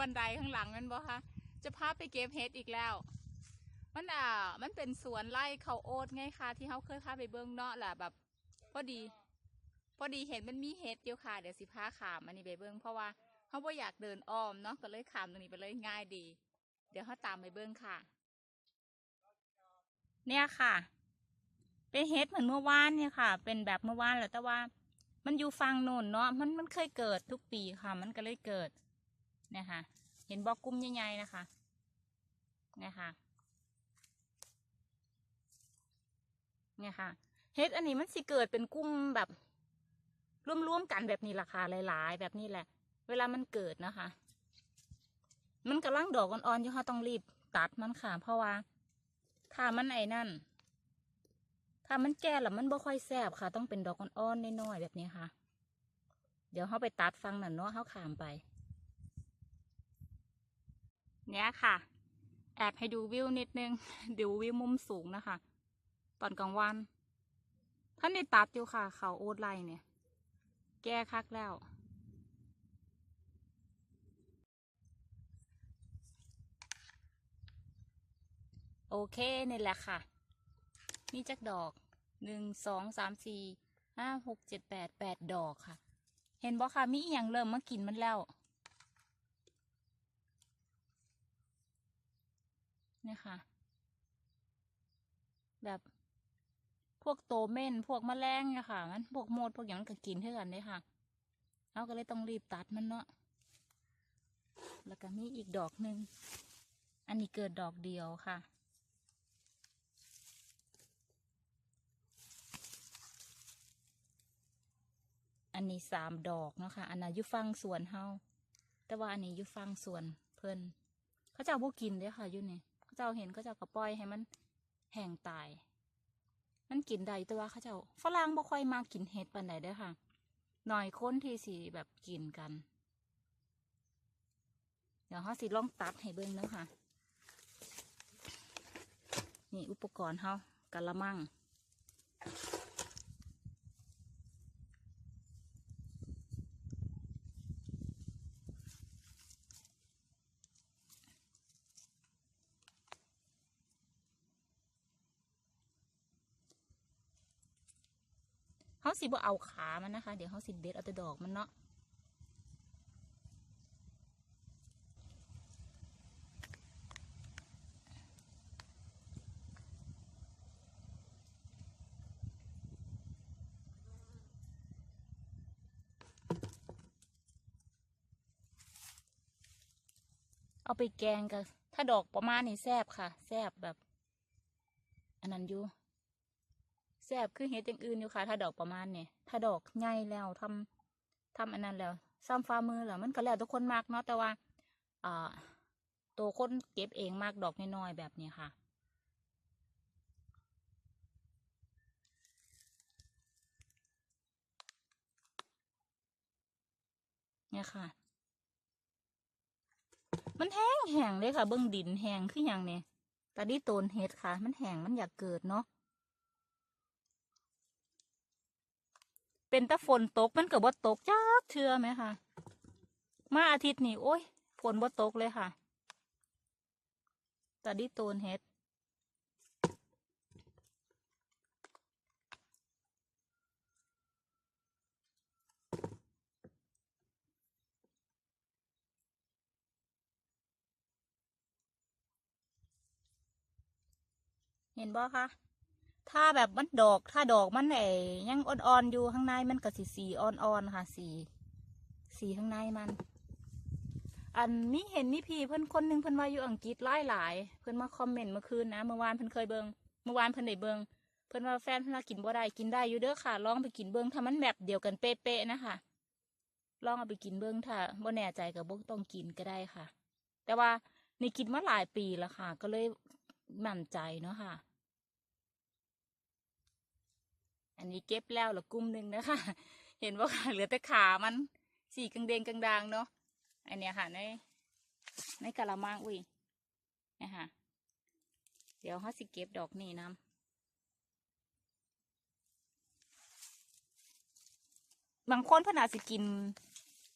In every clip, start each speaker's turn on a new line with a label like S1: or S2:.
S1: บันไดข้างหลังมันบ่คะจะพาไปเก็บเห็ดอีกแล้ว มันอ่า มันเป็นสวนไร่เขาโอ๊ตไงคะที่เขาเคยพาไปเบิ้งเนาะแหละแบบพอดี พอดีเห็นมันมีเห็ดอยู่ค่ะ เดี๋ยวสิพาขามอันนี้ไปเบิ้งเพราะว่าเขาบ่อยากเดินอ้อมเนาะก็เลยขามตรงนี้ไปเลยง่ายดี เดี๋ยวเขาตามไปเบิ้งค่ะ เนี่ยค่ะ เป็นเห็ดเหมือนเมื่อวานเนี่ยค่ะ เป็นแบบเมื่อวานแหละแต่ว่า มันอยู่ฟังโน่นเนาะมันมันเคยเกิดทุกปีค่ะ มันก็เลยเกิด นี่ยค่ะเห็นบอกกุ้มใหญ่ๆนะคะเนี่ยค่ะเนี่ยค่ะเฮ็ดอันนี้มันสิเกิดเป็นกุ้มแบบร่วมๆกันแบบนี้ราคาหลาย ๆ แบบนี้แหละ เวลามันเกิดนะคะ มันกำลังดอกอ่อนๆอยู่ค่ะต้องรีบตัดมันค่ะเพราะว่าถ้ามันไอ้นั่น ถ้ามันแก่แล้วมันบ่ค่อยแซ่บค่ะ ต้องเป็นดอกอ่อนๆน้อยๆแบบนี้ค่ะ เดี๋ยวเขาไปตัดฟังนั่นเนาะเขาขามไป เนี่ยค่ะ แอบให้ดูวิวนิดนึง ดูวิวมุมสูงนะคะ ตอนกลางวันท่านในตัดอยู่ค่ะ เขาโอ๊ตไลเนี่ย แก้คักแล้ว โอเคนี่แหละค่ะ มีจักดอกหนึ่งสองสามสี่ห้าหกเจ็ดแปดแปดดอกค่ะ เห็นบ่ค่ะ มีอหย่างเริ่มมากินมันแล้ว นี่ยค่ะแบบพวกโตเม่นพวกแมลงเนี่ยค่ะมันพวกโมดพวกอย่างมันก็กินเท่ากันเลยค่ะเราก็เลยต้องรีบตัดมันเนาะแล้วก็มีอีกดอกหนึ่งอันนี้เกิดดอกเดียวค่ะ อันนี้สามดอกเนาะค่ะอันนั้นยุฟังสวนเฮาแต่ว่าอันนี้ยุฟังสวนเพิ่นเขาเจ้าบ่กินเด้ค่ะยู่นี่ เจ้าเห็นเขาเจ้าก็ปล่อยให้มันแห้งตาย มันกินได้แต่ว่าเขาเจ้าฝรั่งบ่ค่อยมากินเห็ดปานใดเด้อค่ะหน่อยคนที่สีแบบกินกัน เดี๋ยวเขาสิลองตัดให้เบิ้งเนาะค่ะ นี่อุปกรณ์เขากะละมัง เขาสิบ่เอาขามันนะคะ เดี๋ยวเขาสิเด็ดเอาแต่ดอกมันเนาะเอาไปแกงกับถ้าดอกประมาณนี้แซบค่ะ แซบแบบ อันนั้นอยู่ แซ่บคือเห็ดอย่างอื่นอยู่ค่ะ ถ้าดอกประมาณเนี่ยถ้าดอกใหญ่แล้วทำทำอันนั้นแล้วซ้ำฟ้ามือแล้วมันก็แล้วทุกคนมากเนาะแต่ว่าอ่าตัวคนเก็บเองมากดอกน้อยๆแบบนี้ค่ะเนี่ยค่ะ มันแห้งแห้งเลยค่ะ เบื้องดินแห้งคืออย่างเนี่ยตาดีโตนเห็ดค่ะ มันแห้งมันอยากเกิดเนาะ เป็นแตะฝนตกมันเกิดบ่ตกจักเชื่อไหมคะมาอาทิตย์นี้โอ้ยฝนบ่ตกเลยค่ะตาดีโตนเฮ็ดเห็นบ่คะ ถ้าแบบมันดอก ถ้าดอกมันไอ้ยังอ่อนๆอยู่ข้างในมันก็สีสีอ่อนๆค่ะ สี สีข้างในมัน อันมีเห็นมีพี่เพิ่อนคนหนึ่งเพิ่อนว่าอยู่อังกฤษหลายหลายเพิ่อนมาคอมเมนต์เมื่อคืนนะเมื่อวานเพิ่อนเคยเบิงเมื่อวานเพิ่อนได้เบิงเพิ่อนว่าแฟนเพิ่นว่ากินบ่ได้กินได้อยู่เด้อค่ะลองไปกินเบิงถ้ามันแบบเดียวกันเป๊ะๆนะคะลองเอาไปกินเบิงถ้าบ่แน่ใจก็บ่ต้องกินก็ได้ค่ะ แต่ว่าในกินมาหลายปีแล้วค่ะ ก็เลยมั่นใจเนาะค่ะ อันนี้เก็บแล้วเหรือกุ้มหนึ่งนะคะ เห็นว่าค่ะเหลือแต่ขามันสีกังเดงกังดางเนาะ อันเนี้ยค่ะในในกะละมังอุ้ยนี่ค่ะเดี๋ยวเขาสิเก็บดอกนี่น้ำบางคนพนาสิกิน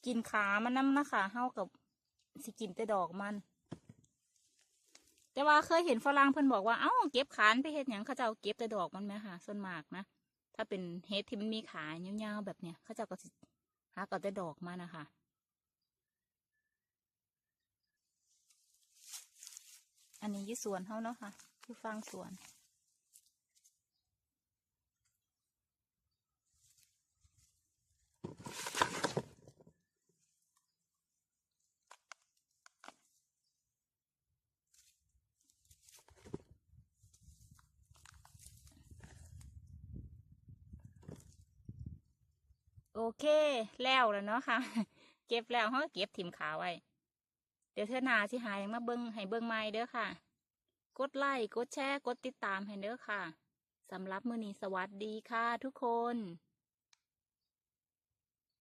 S1: กินขามันน้ำนะคะเฮากับสิกินแต่ดอกมัน แต่ว่าเคยเห็นฝรั่งเพิ่นบอกว่า เอ้าเก็บขานไปเฮ็ดหยังเขาจะเจ้าเก็บแต่ดอกมันไหมค่ะ ส่วนมากนะ ถ้าเป็นเฮดที่มันมีขายาวๆแบบเนี้ยเขาจะก็สิหาก็แต่ดอกมานนะคะอันนี้ยี่สวนเขาเนาะค่ะคือฟังสวน เคแล้วแล้วเนาะค่ะ เก็บแล้วเขาก็เก็บถิ่มขาไว้ เดี๋ยวเธอหนาสิหายมาเบิ้งให้เบิ้งไม้เด้อค่ะ กดไลค์กดแชร์กดติดตามให้เด้อค่ะสำหรับมือนี้สวัสดีค่ะทุกคน